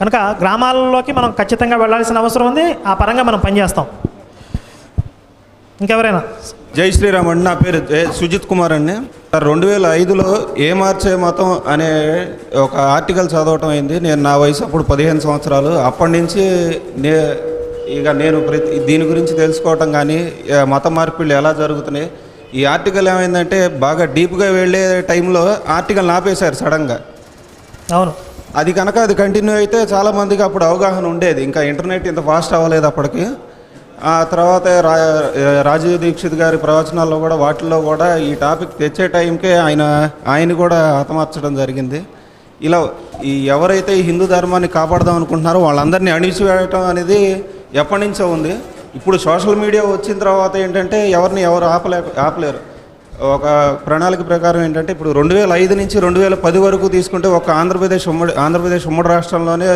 కనుక గ్రామాలలోకి మనం ఖచ్చితంగా వెళ్ళాల్సిన అవసరం ఉంది. ఆ పరంగా మనం పనిచేస్తాం. ఇంకెవరైనా? జై శ్రీరామ్ అండి. నా పేరు సుజిత్ కుమార్ అండి. రెండు వేల ఐదులో ఏ మార్చే మతం అనే ఒక ఆర్టికల్ చదవటం అయింది. నేను నా వయసు అప్పుడు పదిహేను సంవత్సరాలు. అప్పటి నుంచి నే ఇక నేను ప్రతి దీని గురించి తెలుసుకోవటం కానీ మత మార్పిళ్ళు ఎలా జరుగుతున్నాయి. ఈ ఆర్టికల్ ఏమైందంటే బాగా డీప్గా వెళ్ళే టైంలో ఆర్టికల్ ఆపేశారు సడన్గా. అవును. అది కనుక అది కంటిన్యూ అయితే చాలామందికి అప్పుడు అవగాహన ఉండేది. ఇంకా ఇంటర్నెట్ ఇంత ఫాస్ట్ అవ్వలేదు అప్పటికి. ఆ తర్వాత రా రాజీవ్ దీక్షిత్ గారి ప్రవచనాల్లో కూడా వాటిల్లో కూడా ఈ టాపిక్ తెచ్చే టైంకే ఆయన ఆయన కూడా హతమార్చడం జరిగింది. ఇలా ఈ ఎవరైతే ఈ హిందూ ధర్మాన్ని కాపాడదాం అనుకుంటున్నారో వాళ్ళందరినీ అణిచివేయటం అనేది ఎప్పటి నుంచో ఉంది. ఇప్పుడు సోషల్ మీడియా వచ్చిన తర్వాత ఏంటంటే ఎవరిని ఎవరు ఆపలే ఆపలేరు. ఒక ప్రణాళిక ప్రకారం ఏంటంటే ఇప్పుడు రెండు వేల ఐదు నుంచి రెండు వేల పది వరకు తీసుకుంటే ఒక ఆంధ్రప్రదేశ్ ఉమ్మడి ఆంధ్రప్రదేశ్ ఉమ్మడి రాష్ట్రంలోనే